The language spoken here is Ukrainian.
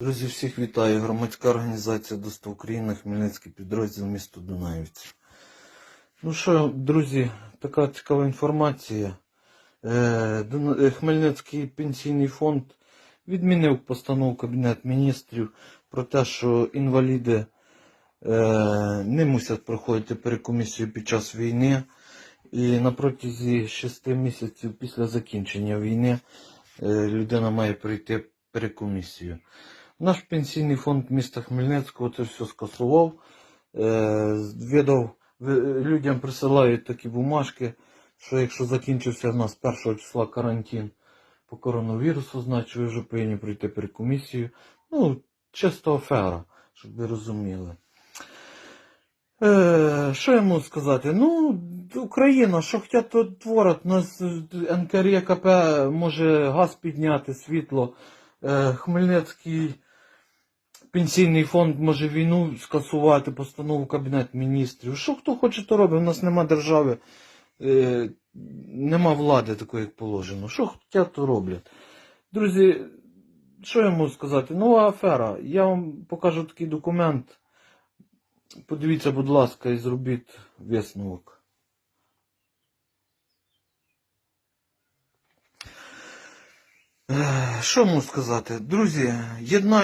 Друзі, всіх вітаю. Громадська організація Достав Україна, Хмельницький підрозділ місто Дунаївці. Ну що, друзі, така цікава інформація. Е, е, Хмельницький пенсійний фонд відмінив постанову Кабінет міністрів про те, що інваліди е, не мусять проходити перекомісію під час війни. І на протязі 6 місяців після закінчення війни людина має пройти перекомісію. Наш пенсійний фонд міста Хмельницького це все скасував. Е, видав, людям присилають такі бумажки, що якщо закінчився в нас 1 числа карантин по коронавірусу, значить ви вже повинні пройти перекомісію. Ну, чисто афера, щоб ви розуміли. Е, що я можу сказати? Ну, Україна, що хотять, то творять. Нас НКРЄКП може газ підняти, світло. Е, Хмельницький пенсійний фонд може війну скасувати, постанову Кабінет міністрів. Що хто хоче, то робить. У нас нема держави, е, нема влади такої, як положено. Що хотять, то роблять. Друзі, що я можу сказати? Нова афера. Я вам покажу такий документ. Подивіться, будь ласка, і зробіть висновок. Е, Що можу сказати? Друзі, єднай.